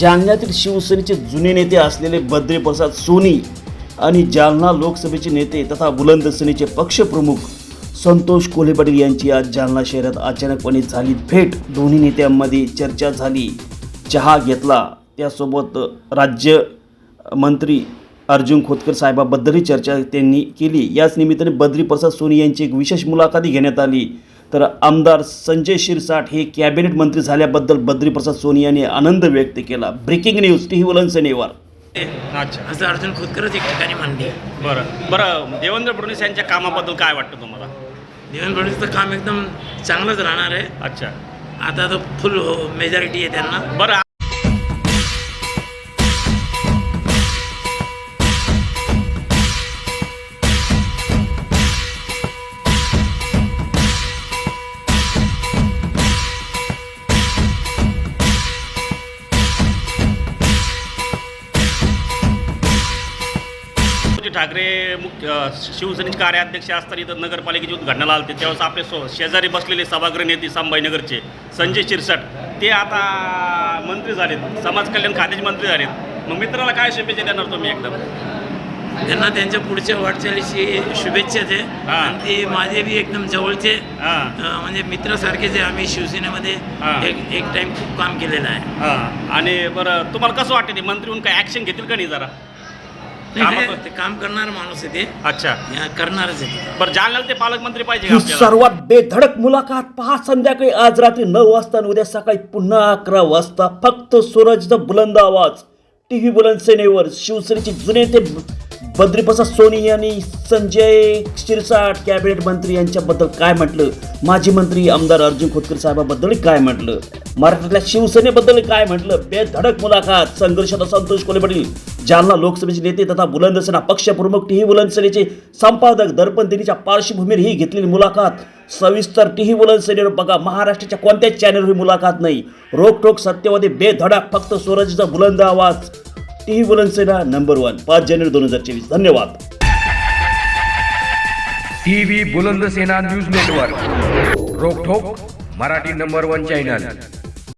जालन्यातील शिवसेनेचे जुने नेते असलेले बद्री प्रसाद सोनी आणि जालना लोकसभेचे नेते तथा बुलंद सेनेचे पक्षप्रमुख संतोष कोल्हे पाटील यांची आज जालना शहरात अचानकपणे झाली भेट. दोन्ही नेत्यांमध्ये चर्चा झाली. चहा घेतला. त्यासोबत राज्य मंत्री अर्जुन खोतकर साहेबाबद्दलही चर्चा त्यांनी केली. याच निमित्ताने बद्री प्रसाद सोनी यांची एक विशेष मुलाखती घेण्यात आली. तर आमदार संजय शिरसाट हे कॅबिनेट मंत्री झाल्याबद्दल बद्री प्रसाद सोनी यांनी आनंद व्यक्त केला. ब्रेकिंग न्यूज टी व्ही शनिवार अच्छा. असं अर्जुन खोतकरच एक ठिकाणी मांडले बरं. बरं देवेंद्र फडणवीस यांच्या कामाबद्दल काय वाटतं तुम्हाला? देवेंद्र फडणवीसचं काम एकदम चांगलंच राहणार आहे. अच्छा. आता तर फुल मेजॉरिटी आहे त्यांना. बरं ठाकरे मुख्य शिवसेनेचे कार्याध्यक्ष असताना इथं नगरपालिकेचे उद्घाटनाला आले त्यावेळेस आपले सो शेजारी बसलेले सभागृह नेते संभाजीनगरचे संजय शिरसाट ते आता मंत्री झालेत. समाज कल्याण खात्याचे मंत्री झालेत. मग मित्राला काय शुभेच्छा देणार तुम्ही एकदम त्यांना त्यांच्या पुढच्या वाटचालीची शुभेच्छा दे. आणि ते माझे बी एकदम जवळचे म्हणजे मित्रासारखेच आहे आम्ही शिवसेनेमध्ये. एक एक टाइम खूप काम केलेलं आहे. आणि बरं तुम्हाला कसं वाटतं ते? मंत्री म्हणून काय ॲक्शन घेतील का नाही जरा? कामं नाही, कर- ते काम करणार माणूस आहे ते. अच्छा. या, करणारच आहे ते. बरं जालन्याला ते पालकमंत्री पाहिजे का ही आपल्याला? सर्वात बेधडक मुलाखत पहा संध्याकाळी आज रात्री नऊ वाजता आणि उद्या सकाळी पुन्हा अकरा वाजता फक्त सूरजचा बुलंद आवाज. टी व्ही बुलंद सेनेवर शिवसेनेचे जुने ते बद्रीप्रसाद सोनी यांनी संजय शिरसाट कॅबिनेट मंत्री यांच्याबद्दल काय म्हटलं? माजी मंत्री आमदार अर्जुन खोतकर साहेबाबद्दल काय म्हटलं? महाराष्ट्रातल्या शिवसेनेबद्दल काय म्हटलं? बेधडक मुलाखत संघर्षात संतोष कोले पाटील जालना लोकसभेचे नेते तथा बुलंदसेना पक्षप्रमुख टी बुलंदसेनेचे संपादक दर्पण दिनीच्या पार्श्वभूमीवर ही घेतलेली मुलाखत. सविस्तर टी बुलंदसेनेवर बघा महाराष्ट्राच्या कोणत्याच चॅनलवर ही मुलाखत नाही. रोखोक सत्यवादी बेधडक फक्त स्वराज्याचा बुलंद आवाज. टी बुलंदसेना नंबर वन पाच जानेवारी दोन हजार चोवीस. धन्यवाद. TV Bulandsena news network. रोखोक Marathi number one channel